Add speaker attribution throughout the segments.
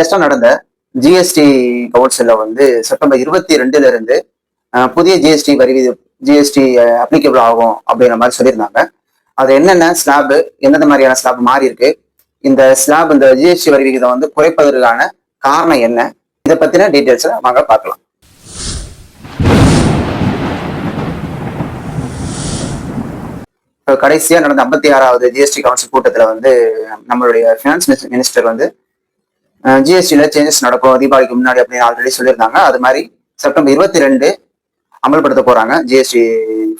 Speaker 1: லேட்டஸ்டா நடந்த ஜிஎஸ்டி கவுன்சில்ல வந்து செப்டம்பர் இருபத்தி ரெண்டுல இருந்து புதிய ஜிஎஸ்டி வரி ஜிஎஸ்டி அப்ளிகபிள் ஆகும் அப்படிங்கிற மாதிரி சொல்லியிருந்தாங்க. அது என்னென்ன ஸ்லாப் எந்தெந்த மாதிரியான ஸ்லாப் மாறி இருக்கு? இந்த ஸ்லாப் இந்த ஜிஎஸ்டி வரி விகிதம் வந்து குறைப்பதற்கான காரணம் என்ன? இதை பத்தின டீட்டெயில்ஸை வாங்க பார்க்கலாம். கடைசியா நடந்த ஐம்பத்தி ஆறாவது ஜிஎஸ்டி கவுன்சில் கூட்டத்துல வந்து நம்மளுடைய ஃபினான்ஸ் மினிஸ்டர் வந்து ஜிஎஸ்டியில சேஞ்சஸ் நடக்கும். தீபாவளிக்கு முன்னாடி அப்படின்னு ஆல்ரெடி சொல்லியிருந்தாங்க. அது மாதிரி செப்டம்பர் இருபத்தி ரெண்டு அமல்படுத்த போறாங்க ஜிஎஸ்டி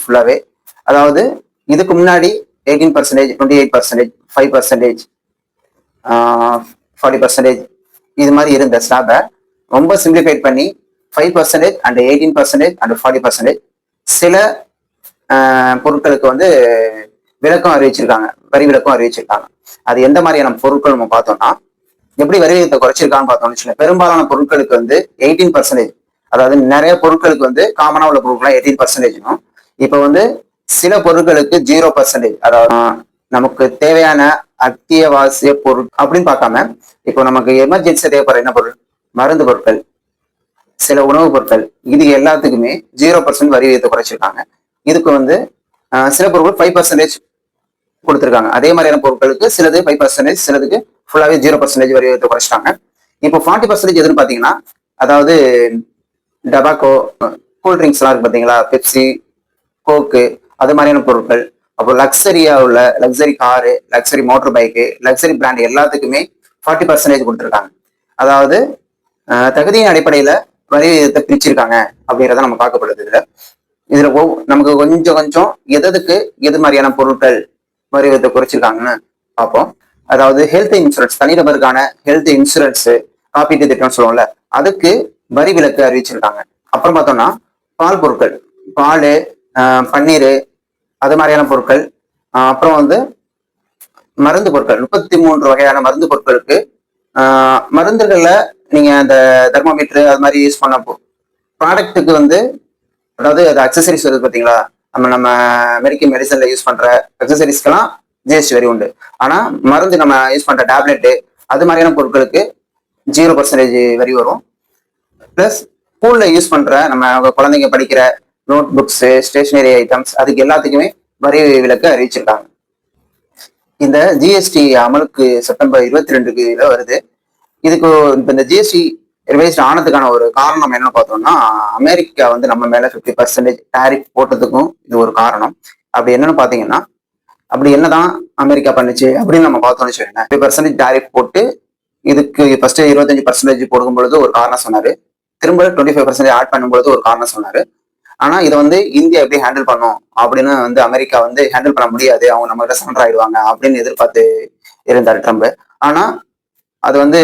Speaker 1: ஃபுல்லாவே அதாவது இதுக்கு முன்னாடி eighteen percentage twenty eight percentage five percentage forty percentage இது மாதிரி இருந்த ஸ்லாபை ரொம்ப சிம்பிளிஃபைட் பண்ணி five percentage and eighteen percentage and forty percentage சில பொருட்களுக்கு வந்து விளக்கம் அறிவிச்சிருக்காங்க. வரி விளக்கம் அறிவிச்சிருக்காங்க. அது எந்த மாதிரியான பொருட்கள் நம்ம பார்த்தோம்னா எப்படி வரி விகிதத்தை குறைச்சிருக்கான்னு பார்த்தோம்னு பெரும்பாலான பொருட்களுக்கு வந்து எயிட்டீன் பர்சன்டேஜ் அதாவது நிறைய பொருட்களுக்கு வந்து காமனா உள்ள பொருட்கள்லாம் எயிட்டீன் பர்சன்டேஜ்னும் இப்போ வந்து சில பொருட்களுக்கு ஜீரோ பர்சன்டேஜ் அதாவது நமக்கு தேவையான அத்தியாவசிய பொருள் அப்படின்னு பார்க்காம இப்போ நமக்கு எமர்ஜென்சி தேவைப்படுற என்ன பொருள்? மருந்து பொருட்கள் சில உணவுப் பொருட்கள் இது எல்லாத்துக்குமே ஜீரோ பர்சன்ட் வரி விகிதத்தை குறைச்சிருக்காங்க. இதுக்கு வந்து சில பொருட்கள் ஃபைவ் பர்சன்டேஜ் கொடுத்துருக்காங்க. அதே மாதிரியான பொருட்களுக்கு சிலது ஃபைவ் பர்சன்டேஜ் சிலதுக்கு ஃபுல்லாவே ஜீரோ பர்சன்டேஜ் வரி விகிதத்தை குறைச்சிட்டாங்க. இப்போ ஃபார்ட்டி பர்சன்டேஜ் எதுன்னு பார்த்தீங்கன்னா அதாவது டபாக்கோ கூல் ட்ரிங்க்ஸ் எல்லாம் இருக்கு பார்த்தீங்களா? பெப்சி கோக்கு அது மாதிரியான பொருட்கள். அப்புறம் லக்ஸரியா உள்ள luxury car luxury motor bike luxury brand எல்லாத்துக்குமே ஃபார்ட்டி பர்சன்டேஜ் கொடுத்துருக்காங்க. அதாவது தகுதியின் அடிப்படையில் வரி விகிதத்தை பிரிச்சிருக்காங்க அப்படிங்கிறத நம்ம பார்க்கப்படுது இதில். இதில் ஒவ்- நமக்கு கொஞ்சம் கொஞ்சம் எதற்கு எது மாதிரியான பொருட்கள் வரி விகிதத்தை குறைச்சிருக்காங்கன்னு பார்ப்போம். அதாவது ஹெல்த் இன்சூரன்ஸ் தனிநபருக்கான ஹெல்த் இன்சூரன்ஸ் காப்பீட்டு திட்டம்னு சொல்லுவோம்ல அதுக்கு வரி விலக்கு அறிவிச்சிருக்காங்க. அப்புறம் பார்த்தோம்னா பால் பொருட்கள் பால் பன்னீர் அது மாதிரியான பொருட்கள் அப்புறம் வந்து மருந்து பொருட்கள் முப்பத்தி மூன்று வகையான மருந்து பொருட்களுக்கு மருந்துகளில் நீங்கள் அந்த தெர்மோமீட்ரு அது மாதிரி யூஸ் பண்ண ப்ராடக்ட்டுக்கு வந்து அதாவது அது அக்சசரிஸ் வருது பார்த்தீங்களா? நம்ம நம்ம மெடிக்கல் மெடிசனில் யூஸ் பண்ணுற அக்சசரிஸ்க்கெல்லாம் ஜிஎஸ்டி வரி உண்டு. ஆனால் மருந்து நம்ம யூஸ் பண்ணுற டேப்லெட்டு அது மாதிரியான பொருட்களுக்கு ஜீரோ பர்சன்டேஜ் வரி வரும். ப்ளஸ் ஸ்கூலில் யூஸ் பண்ணுற நம்ம குழந்தைங்க படிக்கிற நோட் புக்ஸு ஸ்டேஷனரி ஐட்டம்ஸ் அதுக்கு எல்லாத்துக்குமே வரி விலக்கு அறிவிச்சிருக்காங்க. இந்த ஜிஎஸ்டி அமலுக்கு செப்டம்பர் இருபத்தி ரெண்டுக்கு வருது. இதுக்கு இப்போ இந்த ஜிஎஸ்டி ரிவைஸ்ட் ஆனதுக்கான ஒரு காரணம் என்னன்னு பார்த்தோம்னா அமெரிக்கா வந்து நம்ம மேல ஃபிஃப்டி பர்சன்டேஜ் டேரிஃப் போட்டதுக்கும் இது ஒரு காரணம். அப்படி என்னன்னு பார்த்தீங்கன்னா அப்படி என்னதான் அமெரிக்கா பண்ணுச்சு அப்படின்னு நம்ம பார்த்தோம்னு வச்சுக்கோங்க ஃபிஃப்டி பர்சன்டேஜ் டேரிஃப் போட்டு இதுக்கு ஃபர்ஸ்ட் இருபத்தஞ்சு பர்சன்டேஜ் போடும்பொழுது ஒரு காரணம் சொன்னாரு. திரும்ப டுவெண்ட்டி ஃபைவ் பர்சன்டேஜ் ஆட் பண்ணும்பொழுது ஒரு காரணம் சொன்னாரு. ஆனா இதை வந்து இந்தியா எப்படி ஹேண்டில் பண்ணும் அப்படின்னு வந்து அமெரிக்கா வந்து ஹேண்டில் பண்ண முடியாது. அவங்க நம்ம கிட்ட சரண்டர் ஆயிடுவாங்க அப்படின்னு எதிர்பார்த்து இருந்தார் ட்ரம்ப். ஆனா அது வந்து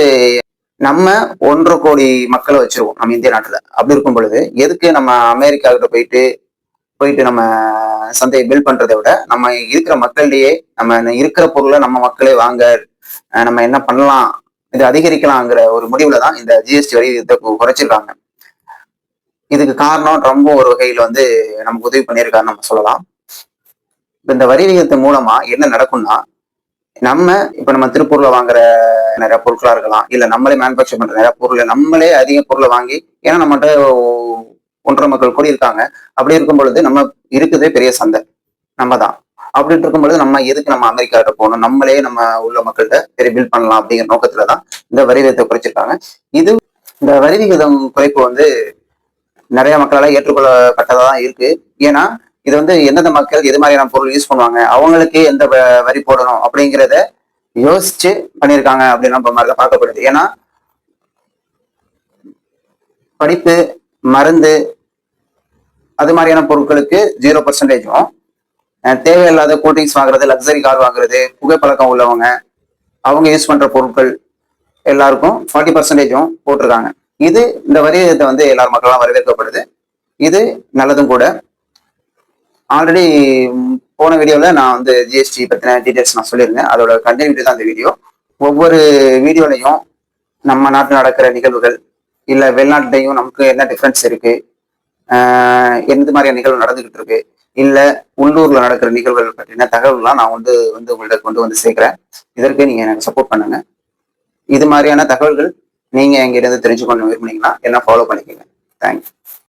Speaker 1: நம்ம ஒன்றரை கோடி மக்களை வச்சிருவோம் நம்ம இந்திய நாட்டுல. அப்படி இருக்கும் பொழுது எதுக்கு நம்ம அமெரிக்கா கிட்ட போயிட்டு போயிட்டு நம்ம சந்தையை பில்ட் பண்றதை விட நம்ம இருக்கிற மக்களிடையே நம்ம இருக்கிற பொருளை நம்ம மக்களே வாங்க நம்ம என்ன பண்ணலாம் இது அதிகரிக்கலாங்கிற ஒரு முடிவுல தான் இந்த ஜிஎஸ்டி வரி விகிதத்தை குறைச்சிருக்காங்க. இதுக்கு காரணம் ரொம்ப ஒரு வகையில் வந்து நமக்கு உதவி பண்ணியிருக்காருன்னு நம்ம சொல்லலாம். இப்ப இந்த வரி விகிதத்தின் மூலமா என்ன நடக்கும்னா நம்ம இப்ப நம்ம திருப்பூர்ல வாங்குற நிறைய பொருட்களா இருக்கலாம் இல்ல நம்மளே மேனுபேக்சர் பண்ற நிறைய பொருளை நம்மளே அதிக பொருளை வாங்கி ஏன்னா நம்மகிட்ட ஒன்றரை மக்கள் கூட இருக்காங்க. அப்படி இருக்கும் பொழுது நம்ம இருக்குதே பெரிய சந்தை. நம்ம தான் அப்படி இருக்கும் பொழுது நம்ம எதுக்கு நம்ம அமெரிக்காவில் போகணும்? நம்மளே நம்ம உள்ள மக்கள்கிட்ட பெரிய பில் பண்ணலாம் அப்படிங்கிற நோக்கத்துல தான் இந்த வரி விகிதத்தை குறைச்சிருக்காங்க. இது இந்த வரி விகிதம் குறைப்பு வந்து நிறைய மக்களால ஏற்றுக்கொள்ளப்பட்டதா தான் இருக்கு. ஏன்னா இது வந்து எந்தெந்த மக்கள் எது மாதிரியான பொருள் யூஸ் பண்ணுவாங்க அவங்களுக்கு எந்த வ- வரி போடணும் அப்படிங்கிறத யோசிச்சு பண்ணியிருக்காங்க அப்படின்னு நம்ம மாதிரிலாம் பார்க்கப்படுது. ஏன்னா படிப்பு மருந்து அது மாதிரியான பொருட்களுக்கு ஜீரோ பர்சன்டேஜும் தேவையில்லாத கூல்ட்ரிங்க்ஸ் வாங்குறது லக்ஸரி கார் வாங்குறது புகைப்பழக்கம் உள்ளவங்க அவங்க யூஸ் பண்ற பொருட்கள் எல்லாருக்கும் ஃபார்ட்டி பர்சன்டேஜும் போட்டிருக்காங்க. இது இந்த வரி வந்து எல்லார் மக்களும் வரவேற்கப்படுது. இது நல்லதும் கூட. ஆல்ரெடி போன வீடியோவில் நான் வந்து ஜிஎஸ்டி பற்றின டீட்டெயில்ஸ் நான் சொல்லியிருந்தேன். அதோட கண்டினியூட்டி தான் இந்த வீடியோ ஒவ்வொரு வீடியோலையும் நம்ம நாட்டில் நடக்கிற நிகழ்வுகள் இல்லை வெளிநாட்டிலையும் நமக்கு என்ன டிஃப்ரென்ஸ் இருக்குது எந்த மாதிரியான நிகழ்வு நடந்துகிட்டு இருக்கு. இல்ல உள்ளூர்ல நடக்கிற நிகழ்வுகள் பற்றின தகவல்கள்லாம் நான் வந்து வந்து உங்கள்ட்ட கொண்டு வந்து சேர்க்கிறேன். இதற்கு நீங்க எனக்கு சப்போர்ட் பண்ணுங்க. இது மாதிரியான தகவல்கள் நீங்க எங்கிட்ட இருந்து தெரிஞ்சுக்கணும் விரும்புனீங்கன்னா என்ன ஃபாலோ பண்ணிக்கோங்க. தேங்க்ஸ்